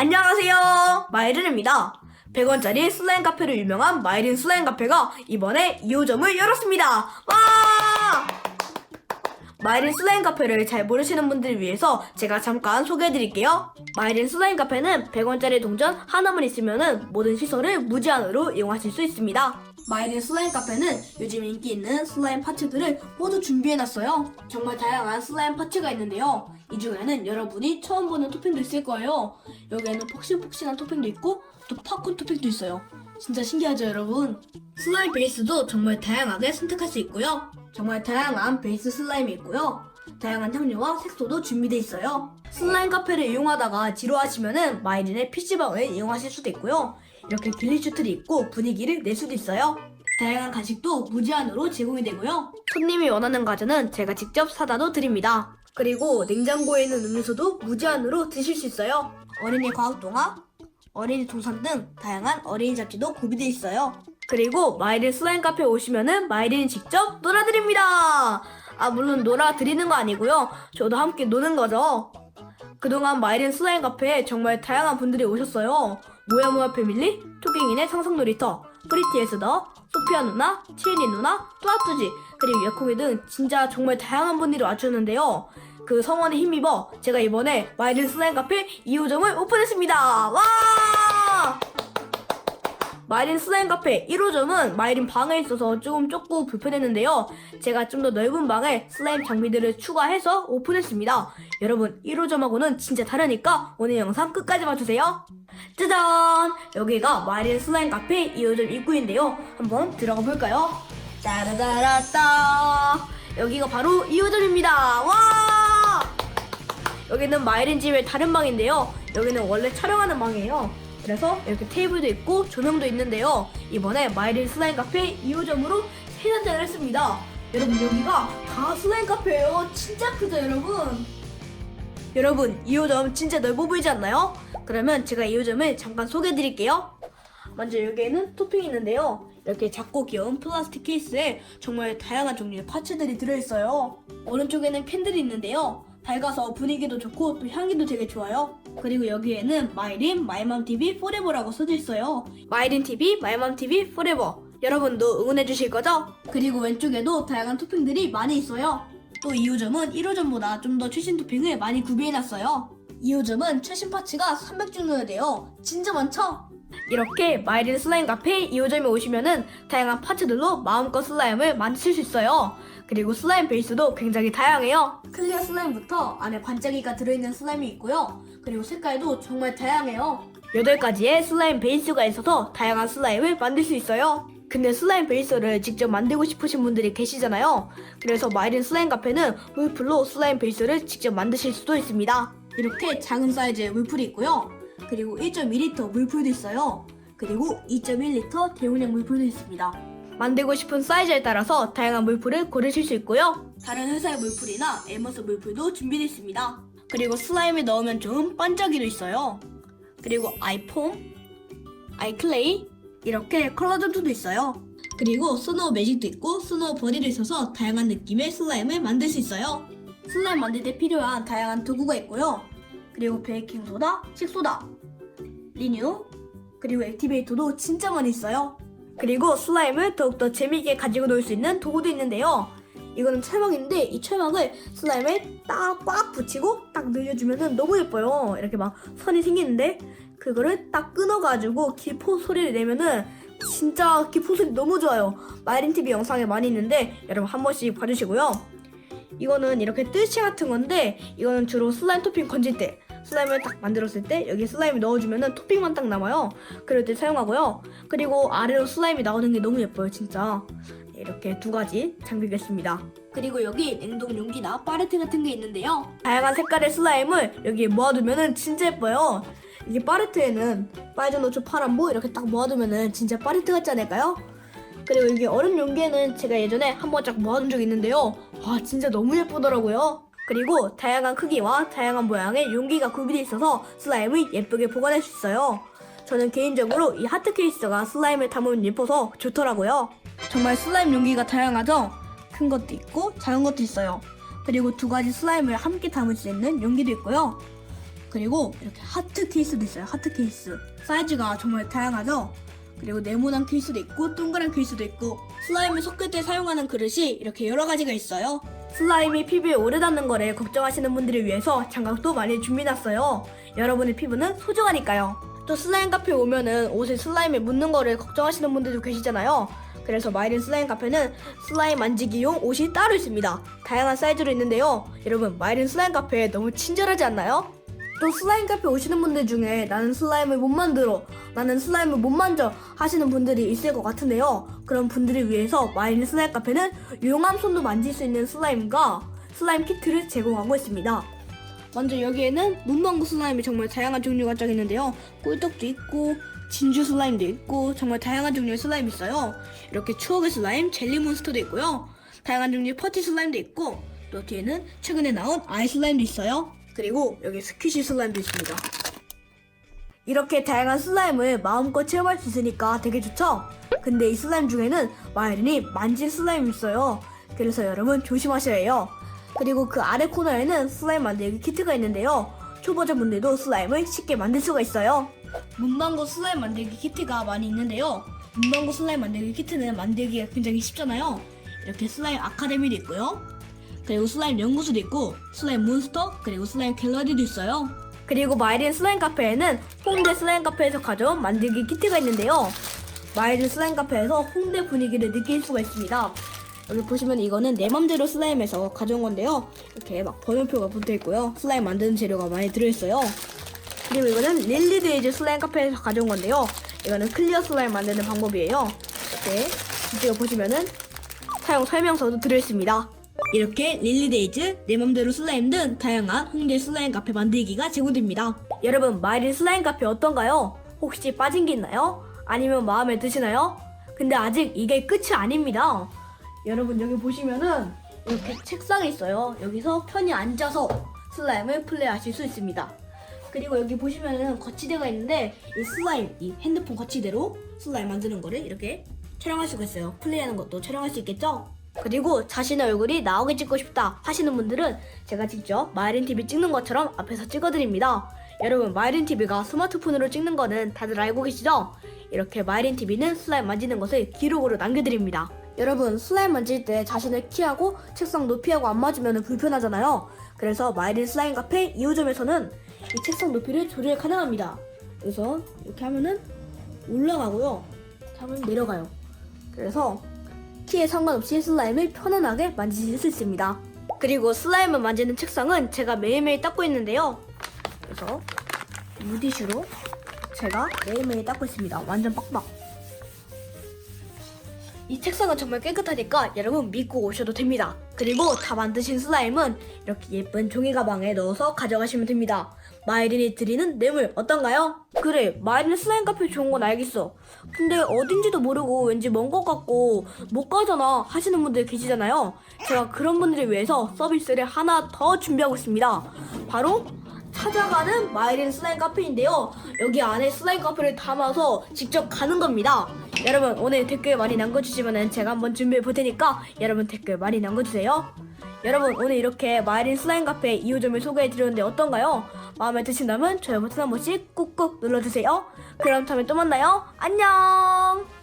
안녕하세요. 마이린입니다. 100원짜리 슬라임 카페로 유명한 마이린 슬라임 카페가 이번에 2호점을 열었습니다. 와! 마이린 슬라임 카페를 잘 모르시는 분들을 위해서 제가 잠깐 소개해드릴게요. 마이린 슬라임 카페는 100원짜리 동전 하나만 있으면 모든 시설을 무제한으로 이용하실 수 있습니다. 마이린 슬라임 카페는 요즘 인기 있는 슬라임 파츠들을 모두 준비해놨어요. 정말 다양한 슬라임 파츠가 있는데요. 이 중에는 여러분이 처음 보는 토핑도 있을 거예요. 여기에는 폭신폭신한 토핑도 있고 또 팝콘 토핑도 있어요. 진짜 신기하죠, 여러분? 슬라임 베이스도 정말 다양하게 선택할 수 있고요. 정말 다양한 베이스 슬라임이 있고요. 다양한 향료와 색소도 준비되어 있어요. 슬라임 카페를 이용하다가 지루하시면은 마이린의 PC방을 이용하실 수도 있고요. 이렇게 길리슈트를 입고 분위기를 낼 수도 있어요. 다양한 간식도 무제한으로 제공이 되고요. 손님이 원하는 과자는 제가 직접 사다도 드립니다. 그리고 냉장고에 있는 음료수도 무제한으로 드실 수 있어요. 어린이 과학동화, 어린이 동산 등 다양한 어린이 잡지도 구비되어 있어요. 그리고 마이린 슬라임 카페 오시면은 마이린이 직접 놀아드립니다. 아 물론 놀아드리는 거 아니고요. 저도 함께 노는 거죠. 그동안 마이린 슬라임 카페에 정말 다양한 분들이 오셨어요. 모야모야 패밀리, 토킹인의 상상놀이터, 프리티에스더, 소피아 누나, 치엔이 누나, 뚜아뚜지, 그리고 여콩이 등 진짜 정말 다양한 분들이 와주셨는데요. 그 성원에 힘입어 제가 이번에 마이린 슬라임 카페 2호점을 오픈했습니다. 와! 마이린 슬라임 카페 1호점은 마이린 방에 있어서 조금 좁고 불편했는데요. 제가 좀 더 넓은 방에 슬라임 장비들을 추가해서 오픈했습니다. 여러분 1호점하고는 진짜 다르니까 오늘 영상 끝까지 봐주세요. 짜잔! 여기가 마이린 슬라임 카페 2호점 입구인데요. 한번 들어가 볼까요? 따라따라따 여기가 바로 2호점입니다. 와! 여기는 마이린 집의 다른 방인데요. 여기는 원래 촬영하는 방이에요. 그래서 이렇게 테이블도 있고 조명도 있는데요. 이번에 마이린 슬라임 카페 2호점으로 새 단장을 했습니다. 여러분 여기가 다 슬라임 카페예요. 진짜 크죠 여러분? 여러분 2호점 진짜 넓어 보이지 않나요? 그러면 제가 2호점을 잠깐 소개해 드릴게요. 먼저 여기에는 토핑이 있는데요. 이렇게 작고 귀여운 플라스틱 케이스에 정말 다양한 종류의 파츠들이 들어있어요. 오른쪽에는 캔들이 있는데요. 밝아서 분위기도 좋고 또 향기도 되게 좋아요. 그리고 여기에는 마이린 마이맘TV 포레버라고 써져 있어요. 마이린TV 마이맘TV 포레버. 여러분도 응원해 주실 거죠? 그리고 왼쪽에도 다양한 토핑들이 많이 있어요. 또 2호점은 1호점보다 좀 더 최신 토핑을 많이 구비해놨어요. 2호점은 최신 파츠가 300종류나 돼요. 진짜 많죠? 이렇게 마이린 슬라임 카페 2호점에 오시면은 다양한 파츠들로 마음껏 슬라임을 만드실 수 있어요. 그리고 슬라임 베이스도 굉장히 다양해요. 클리어 슬라임부터 안에 반짝이가 들어있는 슬라임이 있고요. 그리고 색깔도 정말 다양해요. 8가지의 슬라임 베이스가 있어서 다양한 슬라임을 만들 수 있어요. 근데 슬라임 베이스를 직접 만들고 싶으신 분들이 계시잖아요. 그래서 마이린 슬라임 카페는 물풀로 슬라임 베이스를 직접 만드실 수도 있습니다. 이렇게 작은 사이즈의 물풀이 있고요. 그리고 1.2리터 물풀도 있어요. 그리고 2.1리터 대용량 물풀도 있습니다. 만들고 싶은 사이즈에 따라서 다양한 물풀을 고르실 수 있고요. 다른 회사의 물풀이나 에머스 물풀도 준비되어 있습니다. 그리고 슬라임에 넣으면 좋은 반짝이도 있어요. 그리고 아이폼, 아이클레이 이렇게 컬러 점토도 있어요. 그리고 스노우 매직도 있고 스노우 버디도 있어서 다양한 느낌의 슬라임을 만들 수 있어요. 슬라임 만들 때 필요한 다양한 도구가 있고요. 그리고 베이킹 소다, 식소다, 리뉴, 그리고 액티베이터도 진짜 많이 있어요. 그리고 슬라임을 더욱더 재미있게 가지고 놀 수 있는 도구도 있는데요. 이거는 철망인데 이 철망을 슬라임에 딱 꽉 붙이고 딱 늘려주면 너무 예뻐요. 이렇게 막 선이 생기는데 그거를 딱 끊어가지고 기포 소리를 내면은 진짜 기포 소리 너무 좋아요. 마이린 TV 영상에 많이 있는데 여러분 한 번씩 봐주시고요. 이거는 이렇게 뜰채 같은 건데 이거는 주로 슬라임 토핑 건질 때 슬라임을 딱 만들었을 때 여기 슬라임을 넣어주면은 토핑만 딱 남아요. 그럴 때 사용하고요. 그리고 아래로 슬라임이 나오는 게 너무 예뻐요, 진짜. 이렇게 두 가지 있습니다. 그리고 여기 냉동 용기나 파레트 같은 게 있는데요. 다양한 색깔의 슬라임을 여기에 모아두면은 진짜 예뻐요. 이게 파레트에는 빨간 노초 파란 보 이렇게 딱 모아두면은 진짜 파레트 같지 않을까요? 그리고 여기 얼음 용기에는 제가 예전에 한번 쫙 모아둔 적이 있는데요. 와 진짜 너무 예쁘더라고요. 그리고 다양한 크기와 다양한 모양의 용기가 구비되어 있어서 슬라임을 예쁘게 보관할 수 있어요. 저는 개인적으로 이 하트 케이스가 슬라임을 담으면 예뻐서 좋더라고요. 정말 슬라임 용기가 다양하죠? 큰 것도 있고 작은 것도 있어요. 그리고 두 가지 슬라임을 함께 담을 수 있는 용기도 있고요. 그리고 이렇게 하트 케이스도 있어요. 하트 케이스. 사이즈가 정말 다양하죠? 그리고 네모난 케이스도 있고 동그란 케이스도 있고 슬라임을 섞을 때 사용하는 그릇이 이렇게 여러 가지가 있어요. 슬라임이 피부에 오래 닿는 거를 걱정하시는 분들을 위해서 장갑도 많이 준비해놨어요. 여러분의 피부는 소중하니까요. 또 슬라임 카페 오면은 옷에 슬라임에 묻는 거를 걱정하시는 분들도 계시잖아요. 그래서 마이린 슬라임 카페는 슬라임 만지기용 옷이 따로 있습니다. 다양한 사이즈로 있는데요. 여러분 마이린 슬라임 카페 너무 친절하지 않나요? 또 슬라임 카페 오시는 분들 중에 나는 슬라임을 못 만들어, 나는 슬라임을 못 만져 하시는 분들이 있을 것 같은데요. 그런 분들을 위해서 마이린 슬라임 카페는 용암 손도 만질 수 있는 슬라임과 슬라임 키트를 제공하고 있습니다. 먼저 여기에는 문방구 슬라임이 정말 다양한 종류가 쫙 있는데요. 꿀떡도 있고 진주 슬라임도 있고 정말 다양한 종류의 슬라임이 있어요. 이렇게 추억의 슬라임, 젤리 몬스터도 있고요. 다양한 종류의 퍼티 슬라임도 있고 또 뒤에는 최근에 나온 아이 슬라임도 있어요. 그리고 여기 스퀴시 슬라임도 있습니다. 이렇게 다양한 슬라임을 마음껏 체험할 수 있으니까 되게 좋죠? 근데 이 슬라임 중에는 마이린이 만진 슬라임이 있어요. 그래서 여러분 조심하셔야 해요. 그리고 그 아래 코너에는 슬라임 만들기 키트가 있는데요. 초보자분들도 슬라임을 쉽게 만들 수가 있어요. 문방구 슬라임 만들기 키트가 많이 있는데요. 문방구 슬라임 만들기 키트는 만들기가 굉장히 쉽잖아요. 이렇게 슬라임 아카데미도 있고요. 그리고 슬라임 연구소도 있고 슬라임 몬스터 그리고 슬라임 갤러리도 있어요. 그리고 마이린 슬라임 카페에는 홍대 슬라임 카페에서 가져온 만들기 키트가 있는데요. 마이린 슬라임 카페에서 홍대 분위기를 느낄 수가 있습니다. 여기 보시면 이거는 내 맘대로 슬라임에서 가져온 건데요. 이렇게 막 번호표가 붙어 있고요. 슬라임 만드는 재료가 많이 들어있어요. 그리고 이거는 릴리데이즈 슬라임 카페에서 가져온 건데요. 이거는 클리어 슬라임 만드는 방법이에요. 이렇게 이쪽에 보시면은 사용 설명서도 들어있습니다. 이렇게 릴리데이즈, 내 맘대로 슬라임 등 다양한 홍대 슬라임 카페 만들기가 제공됩니다. 여러분, 마이린 슬라임 카페 어떤가요? 혹시 빠진 게 있나요? 아니면 마음에 드시나요? 근데 아직 이게 끝이 아닙니다. 여러분, 여기 보시면은 이렇게 책상이 있어요. 여기서 편히 앉아서 슬라임을 플레이하실 수 있습니다. 그리고 여기 보시면은 거치대가 있는데 이 슬라임, 이 핸드폰 거치대로 슬라임 만드는 거를 이렇게 촬영할 수가 있어요. 플레이하는 것도 촬영할 수 있겠죠? 그리고 자신의 얼굴이 나오게 찍고 싶다 하시는 분들은 제가 직접 마이린 TV 찍는 것처럼 앞에서 찍어드립니다. 여러분 마이린 TV가 스마트폰으로 찍는 거는 다들 알고 계시죠? 이렇게 마이린 TV는 슬라임 만지는 것을 기록으로 남겨드립니다. 여러분 슬라임 만질 때 자신의 키하고 책상 높이하고 안 맞으면 불편하잖아요. 그래서 마이린 슬라임 카페 2호점에서는 이 책상 높이를 조절 가능합니다. 그래서 이렇게 하면은 올라가고요. 하면 내려가요. 그래서 키에 상관없이 슬라임을 편안하게 만지실 수 있습니다. 그리고 슬라임을 만지는 책상은 제가 매일매일 닦고 있는데요. 그래서 무디슈로 제가 매일매일 닦고 있습니다. 완전 빡빡. 이 책상은 정말 깨끗하니까 여러분 믿고 오셔도 됩니다. 그리고 다 만드신 슬라임은 이렇게 예쁜 종이 가방에 넣어서 가져가시면 됩니다. 마이린이 드리는 뇌물 어떤가요? 그래 마이린 슬라임 카페 좋은 건 알겠어. 근데 어딘지도 모르고 왠지 먼 것 같고 못 가잖아 하시는 분들 계시잖아요. 제가 그런 분들을 위해서 서비스를 하나 더 준비하고 있습니다. 바로 찾아가는 마이린 슬라임 카페인데요. 여기 안에 슬라임 카페를 담아서 직접 가는 겁니다. 여러분 오늘 댓글 많이 남겨주시면 제가 한번 준비해 볼 테니까 여러분 댓글 많이 남겨주세요. 여러분 오늘 이렇게 마이린 슬라임 카페 2호점을 소개해 드렸는데 어떤가요? 마음에 드신다면 좋아요 버튼 한 번씩 꾹꾹 눌러주세요. 그럼 다음에 또 만나요. 안녕.